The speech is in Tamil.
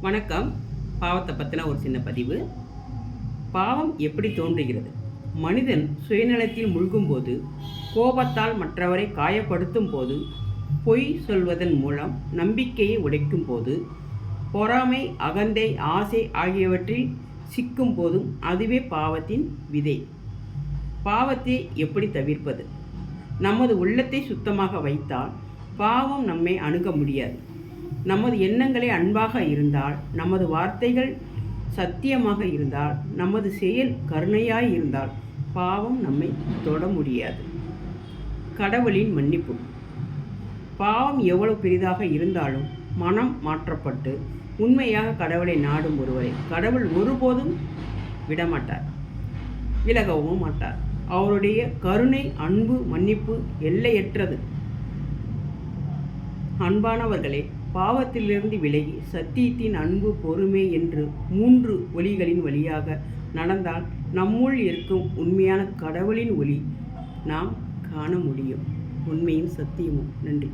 வணக்கம். பாவத்தை பற்றின ஒரு சின்ன பதிவு. பாவம் எப்படி தோன்றுகிறது? மனிதன் சுயநலத்தில் முழுகும்போது கோபத்தால் மற்றவரை காயப்படுத்தும் போது பொய் சொல்வதன் மூலம் நம்பிக்கையை உடைக்கும் போது பொறாமை அகந்தை ஆசை ஆகியவற்றில் சிக்கும் போதும் அதுவே பாவத்தின் விதை. பாவத்தை எப்படி தவிர்ப்பது? நமது உள்ளத்தை சுத்தமாக வைத்தால் பாவம் நம்மை அணுக முடியாது. நமது எண்ணங்களே அன்பாக இருந்தால் நமது வார்த்தைகள் சத்தியமாக இருந்தால் நமது செயல் கருணையாய் இருந்தால் பாவம் நம்மை தொட முடியாது. கடவுளின் மன்னிப்பு. பாவம் எவ்வளவு பெரிதாக இருந்தாலும் மனம் மாற்றப்பட்டு உண்மையாக கடவுளை நாடும் ஒருவரை கடவுள் ஒருபோதும் விடமாட்டார். விலகவும் மாட்டார். அவருடைய கருணை அன்பு மன்னிப்பு எல்லையற்றது. அன்பானவர்களே பாவத்திலிருந்து விலகி சத்தியத்தின் அன்பு பொறுமை என்று மூன்று ஒளிகளின் வழியாக நடந்தால் நம்முள் இருக்கும் உண்மையான கடவுளின் ஒளி நாம் காண முடியும். உண்மையும் சத்தியமும். நன்றி.